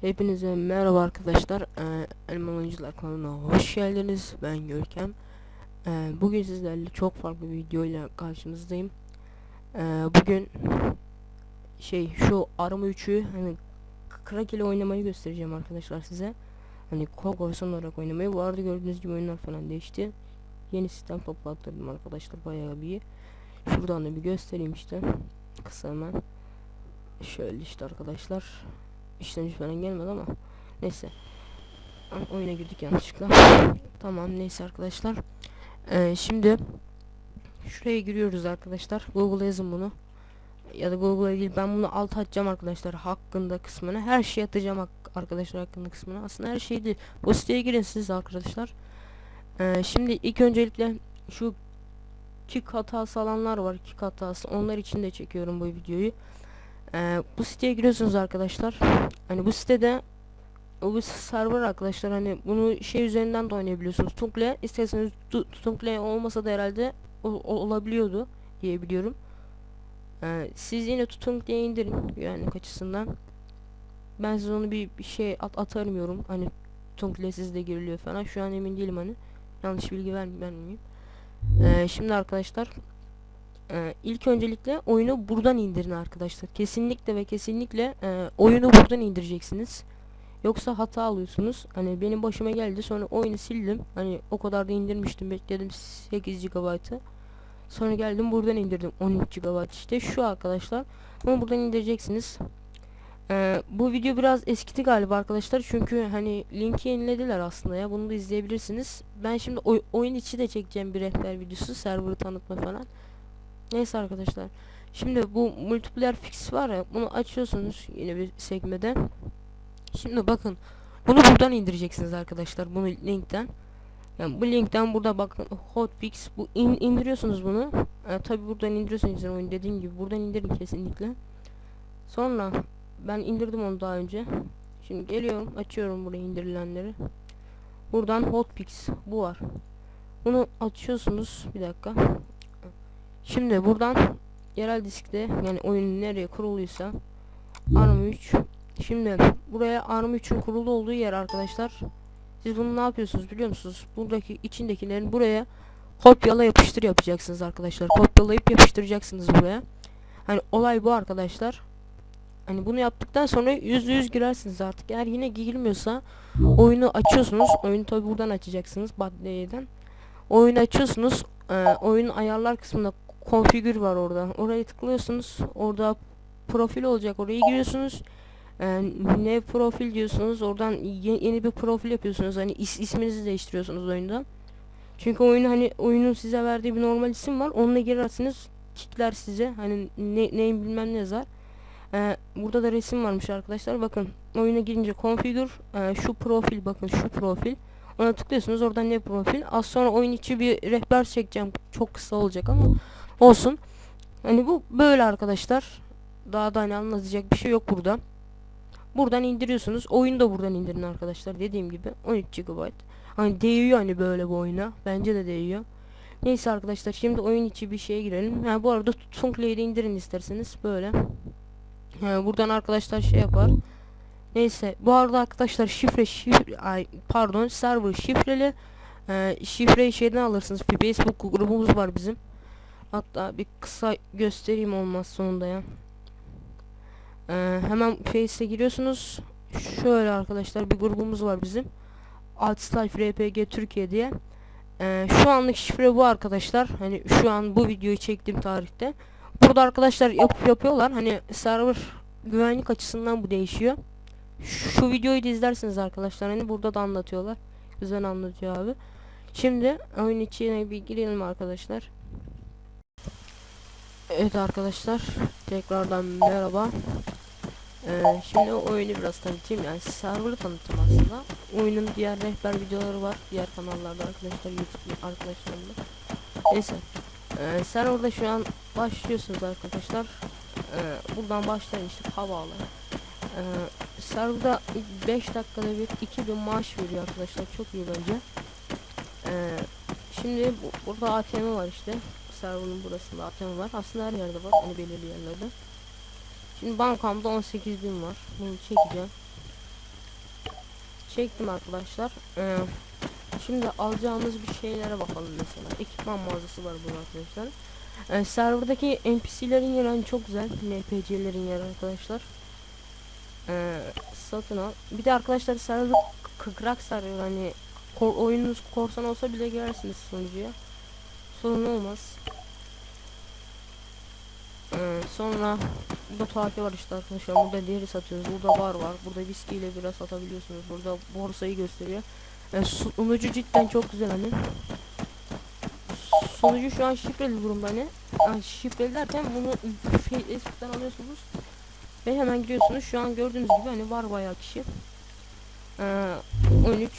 Hepinize merhaba arkadaşlar. Ee, Elman Oyuncular kanalına hoş geldiniz. Ben Görkem. Ee, bugün sizlerle çok farklı bir videoyla karşınızdayım. Ee, bugün şey şu arama 3'ü hani Krak ile oynamayı göstereceğim arkadaşlar size. Hani korsan olarak oynamayı. Bu arada gördüğünüz gibi oyunlar falan değişti. Yeni sistem toplattırdım arkadaşlar bayağı bir. Şuradan da bir göstereyim işte. Kısa hemen. Şöyle işte arkadaşlar işlemci falan gelmedi ama neyse. Oyuna girdik yanlışlıkla. Tamam neyse arkadaşlar. Ee, şimdi şuraya giriyoruz arkadaşlar. Google'a yazın bunu. Ya da Google'a değil ben bunu alt atacağım arkadaşlar hakkında kısmına. Her şey atacağım arkadaşlar hakkında kısmına. Aslında her şey değil. Bu siteye girin siz arkadaşlar. Ee, şimdi ilk öncelikle şu kick hatası alanlar var kick hatası. Onlar için de çekiyorum bu videoyu ee, bu siteye giriyorsunuz arkadaşlar. Hani bu sitede o bir server arkadaşlar hani bunu şey üzerinden de oynayabiliyorsunuz. Tunkle isterseniz tu- Tunkle olmasa da herhalde o- olabiliyordu diye biliyorum. Ee, siz yine Tunkle'yi indirin güvenlik açısından. Ben size onu bir, bir şey at atarım. Hani Tunkle sizde giriliyor falan. Şu an emin değilim hani. Yanlış bilgi ver vermeyeyim. Ee, şimdi arkadaşlar ee, ilk öncelikle oyunu buradan indirin arkadaşlar. Kesinlikle ve kesinlikle e, oyunu buradan indireceksiniz. Yoksa hata alıyorsunuz. Hani benim başıma geldi. Sonra oyunu sildim. Hani o kadar da indirmiştim. Bekledim 8 GB'ı. Sonra geldim buradan indirdim 13 GB işte şu arkadaşlar. Bunu buradan indireceksiniz. Ee, bu video biraz eskidi galiba arkadaşlar. Çünkü hani linki yenilediler aslında ya. Bunu da izleyebilirsiniz. Ben şimdi oy- oyun içi de çekeceğim bir rehber videosu. Server'ı tanıtma falan. Neyse arkadaşlar. Şimdi bu multiplayer fix var ya bunu açıyorsunuz yine bir sekmede. Şimdi bakın bunu buradan indireceksiniz arkadaşlar bunu linkten. Yani bu linkten burada bakın hotfix bu in, indiriyorsunuz bunu. E, tabi buradan indiriyorsunuz oyun dediğim gibi buradan indirin kesinlikle. Sonra ben indirdim onu daha önce. Şimdi geliyorum açıyorum buraya indirilenleri. Buradan hotfix bu var. Bunu açıyorsunuz bir dakika. Şimdi buradan yerel diskte yani oyun nereye kuruluysa ARM 3 Şimdi buraya ARM 3'ün kurulu olduğu yer arkadaşlar. Siz bunu ne yapıyorsunuz biliyor musunuz? Buradaki içindekilerin buraya kopyala yapıştır yapacaksınız arkadaşlar. Kopyalayıp yapıştıracaksınız buraya. Hani olay bu arkadaşlar. Hani bunu yaptıktan sonra yüzde yüz girersiniz artık. Eğer yine girmiyorsa oyunu açıyorsunuz. Oyunu tabi buradan açacaksınız. Badleyeden. Oyunu açıyorsunuz. Ee, oyunun ayarlar kısmında konfigür var orada. Oraya tıklıyorsunuz. Orada profil olacak. Oraya giriyorsunuz. Ee, ne profil diyorsunuz. Oradan ye- yeni bir profil yapıyorsunuz. Hani is isminizi değiştiriyorsunuz oyunda. Çünkü oyun hani oyunun size verdiği bir normal isim var. Onunla girersiniz. Kickler size. Hani ne neyim bilmem ne yazar. Ee, burada da resim varmış arkadaşlar. Bakın oyuna girince konfigür e, şu profil bakın şu profil. Ona tıklıyorsunuz. Oradan ne profil. Az sonra oyun içi bir rehber çekeceğim. Çok kısa olacak ama olsun. Hani bu böyle arkadaşlar. Daha da hani anlatacak bir şey yok burada. Buradan indiriyorsunuz. Oyunu da buradan indirin arkadaşlar. Dediğim gibi 13 GB. Hani değiyor hani böyle bu oyuna. Bence de değiyor. Neyse arkadaşlar şimdi oyun içi bir şeye girelim. Ha bu arada Tunkle'yi de indirin isterseniz böyle. Ha, buradan arkadaşlar şey yapar. Neyse bu arada arkadaşlar şifre şifre ay pardon server şifreli. Ee, şifreyi şeyden alırsınız. Facebook grubumuz var bizim. Hatta bir kısa göstereyim olmaz sonunda ya. Ee, hemen Face'e giriyorsunuz. Şöyle arkadaşlar bir grubumuz var bizim. Altstyle RPG Türkiye diye. Ee, şu anlık şifre bu arkadaşlar. Hani şu an bu videoyu çektiğim tarihte. Burada arkadaşlar yap yapıyorlar. Hani server güvenlik açısından bu değişiyor. Şu videoyu da izlersiniz arkadaşlar. Hani burada da anlatıyorlar. Güzel anlatıyor abi. Şimdi oyun içine bir girelim arkadaşlar. Evet arkadaşlar tekrardan merhaba. Ee, şimdi oyunu biraz tanıtayım yani server'ı tanıtayım aslında. Oyunun diğer rehber videoları var diğer kanallarda arkadaşlar YouTube arkadaşlarımda. Neyse. Ee, server'da şu an başlıyorsunuz arkadaşlar. Ee, buradan başlayın işte havalı. Ee, server'da 5 dakikada bir 2000 maaş veriyor arkadaşlar çok iyi bence. Ee, şimdi bu, burada ATM var işte server'ın burasında ATM var. Aslında her yerde var. Hani belirli yerlerde. Şimdi bankamda 18.000 var. Bunu çekeceğim. çektim arkadaşlar. Ee, şimdi alacağımız bir şeylere bakalım mesela. Ekipman mağazası var burada arkadaşlar. Ee, serverdaki NPC'lerin yeri hani çok güzel. NPC'lerin yeri arkadaşlar. Ee, satın al. Bir de arkadaşlar server kıkrak sarıyor hani kor oyununuz korsan olsa bile girersiniz sunucuya. Sorun olmaz. Ee, sonra burada tuhafı var işte arkadaşlar. Burada deri satıyoruz. Burada bar var. Burada viski ile bira satabiliyorsunuz. Burada borsayı gösteriyor. Ee, sunucu cidden çok güzel hani. Sunucu şu an şifreli durumda hani. Yani şifreli derken bunu Facebook'tan alıyorsunuz. Ve hemen giriyorsunuz. Şu an gördüğünüz gibi hani var bayağı kişi. Ee, 13,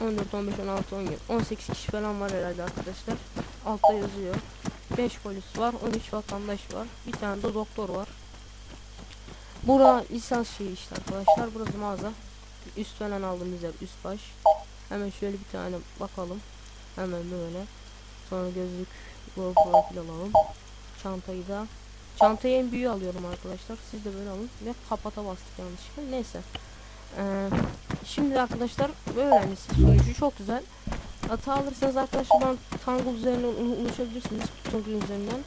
14, 15, 16, 17, 18 kişi falan var herhalde arkadaşlar. Altta yazıyor. 5 polis var, 13 vatandaş var. Bir tane de doktor var. Bura lisans şeyi işte arkadaşlar. Burası mağaza. Üst falan aldığımız yer üst baş. Hemen şöyle bir tane bakalım. Hemen böyle. Sonra gözlük, GoPro alalım. Çantayı da Çantayı en büyüğü alıyorum arkadaşlar. Siz de böyle alın ve kapata bastık yanlışlıkla. Neyse. Ee, şimdi arkadaşlar böyle hani sonucu çok güzel. Hata alırsanız arkadaşlar ben Tangle üzerinden ulaşabilirsiniz. Tangle üzerinden.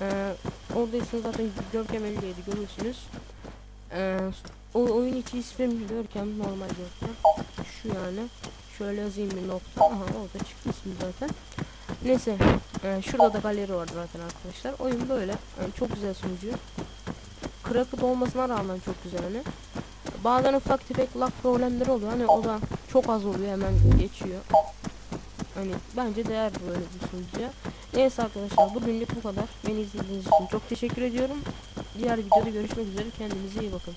Ee, oradaysanız zaten Görkem 57 görürsünüz. Ee, o oyun içi ismim Görkem normal Görkem. Şu yani. Şöyle yazayım bir nokta. Aha orada çıktı ismi zaten. Neyse. e, şurada da galeri var zaten arkadaşlar. Oyun böyle. Yani çok güzel sunucu. Cracked olmasına rağmen çok güzel hani. Bazen ufak tefek lag problemleri oluyor. Hani o da çok az oluyor hemen geçiyor. Hani bence değer böyle bir sunucuya. Neyse arkadaşlar bugünlük bu kadar. Beni izlediğiniz için çok teşekkür ediyorum. Diğer videoda görüşmek üzere. Kendinize iyi bakın.